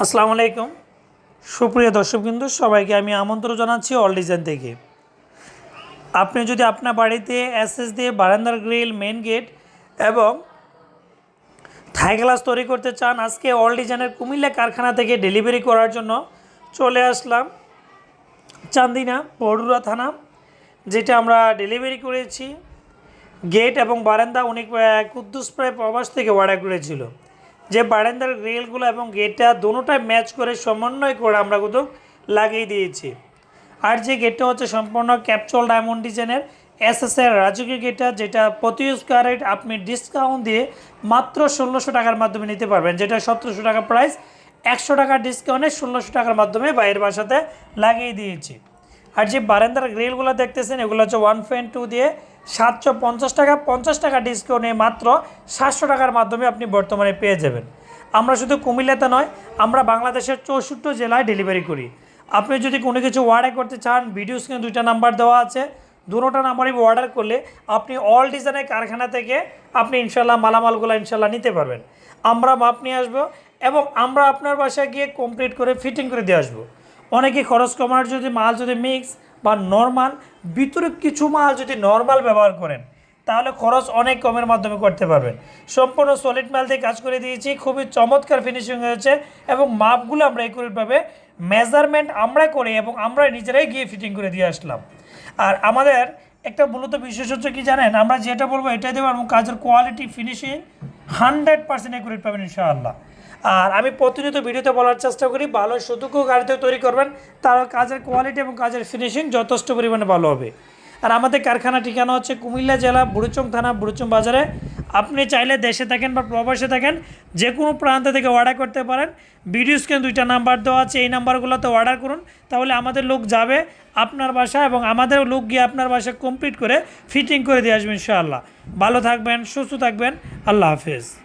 আসসালামু আলাইকুম। সুপ্রিয় কিন্তু সবাইকে আমি আমন্ত্রণ জানাচ্ছি অল ডিজাইন থেকে। আপনি যদি আপনার বাড়িতে এসএস দিয়ে বারান্দার গ্রিল মেন গেট এবং থাই গ্লাস তৈরি করতে চান, আজকে অল ডিজাইনের কুমিল্লা কারখানা থেকে ডেলিভারি করার জন্য চলে আসলাম চান্দিনা বড়ুরা থানা, যেটা আমরা ডেলিভারি করেছি। গেট এবং বারান্দা অনেক কুদ্দুস প্রায় প্রবাস থেকে অর্ডার করেছিল। যে বারান্দার গ্রিলগুলো এবং গেটটা দুটোটাই ম্যাচ করে সমন্বয় করে আমরা কিন্তু লাগিয়ে দিয়েছি। আর যে গেটটা হচ্ছে সম্পূর্ণ ক্যাপচুয়াল ডায়মন্ড ডিজাইনের এস এস এর রাজকীয় গেটটা, যেটা প্রতি স্কোয়ার আপনি ডিসকাউন্ট দিয়ে মাত্র ষোলোশো টাকার মাধ্যমে নিতে পারবেন, যেটা সতেরোশো টাকা প্রাইস। একশো টাকা ডিসকাউন্টে ষোলোশো টাকার মাধ্যমে বাইরের বাসাতে লাগিয়ে দিয়েছি। আর যে বারান্দার গ্রিলগুলো দেখতেছেন, এগুলো হচ্ছে ওয়ান পয়েন্ট টু দিয়ে সাতশো পঞ্চাশ টাকা পঞ্চাশ টাকা ডিসকাউন্ট ডিসকাউন্টে মাত্র সাতশো টাকার মাধ্যমে আপনি বর্তমানে পেয়ে যাবেন। আমরা শুধু কুমিল্লাতে নয়, আমরা বাংলাদেশের চৌষট্টি জেলায় ডেলিভারি করি। আপনি যদি কোনো কিছু অর্ডার করতে চান ভিডিও স্ক্রিনে দুইটা নাম্বার দেওয়া আছে দুটোটা নাম্বারে অর্ডার করলে আপনি অল ডিজাইনের কারখানা থেকে আপনি ইনশাল্লাহ মালামালগুলো ইনশাল্লাহ নিতে পারবেন। আমরা মাপ নিয়ে আসব এবং আমরা আপনার বাসায় গিয়ে কমপ্লিট করে ফিটিং করে দিয়ে আসব। অনেকে খরচ কমার যদি মাল যদি মিক্স বা নর্মাল ভিতরে কিছু মাল যদি নর্মাল ব্যবহার করেন, তাহলে খরচ অনেক কমের মাধ্যমে করতে পারবেন। সম্পূর্ণ সলিড মাল দিয়ে কাজ করে দিয়েছি, খুবই চমৎকার ফিনিশিং হয়েছে এবং মাপগুলো আমরা একুরেটভাবে মেজারমেন্ট আমরা করে এবং আমরা নিজেরাই গিয়ে ফিটিং করে দিয়ে আসলাম। আর আমাদের একটা মূলত বিশেষ হচ্ছে কি জানেন, আমরা যেটা বলব এটাই দেবো এবং কাজের quality finishing hundred percent accurate পাবেন ইনশাআল্লাহ। আর আমি প্রতিনিয়ত ভিডিওতে বলার চেষ্টা করি, ভালো সুযোগ্য গাড়িতে তৈরি করবেন। তার কাজের কোয়ালিটি এবং কাজের ফিনিশিং যথেষ্ট পরিমাণে ভালো হবে। আর আমাদের কারখানা ঠিকানা হচ্ছে কুমিল্লা জেলা বুড়ুচং থানা, বুড়ুচং বাজারে। আপনি চাইলে দেশে থাকেন বা প্রবাসে থাকেন, যে কোনো প্রান্ত থেকে অর্ডার করতে পারেন। ভিডিও স্ক্রিন দুইটা নাম্বার দেওয়া আছে, এই নাম্বারগুলোতে অর্ডার করুন। তাহলে আমাদের লোক যাবে আপনার বাসা এবং আমাদের লোক গিয়ে আপনার বাসা কমপ্লিট করে ফিটিং করে দিয়ে আসবেন ইনশাআল্লাহ। ভালো থাকবেন, সুস্থ থাকবেন। আল্লাহ হাফেজ।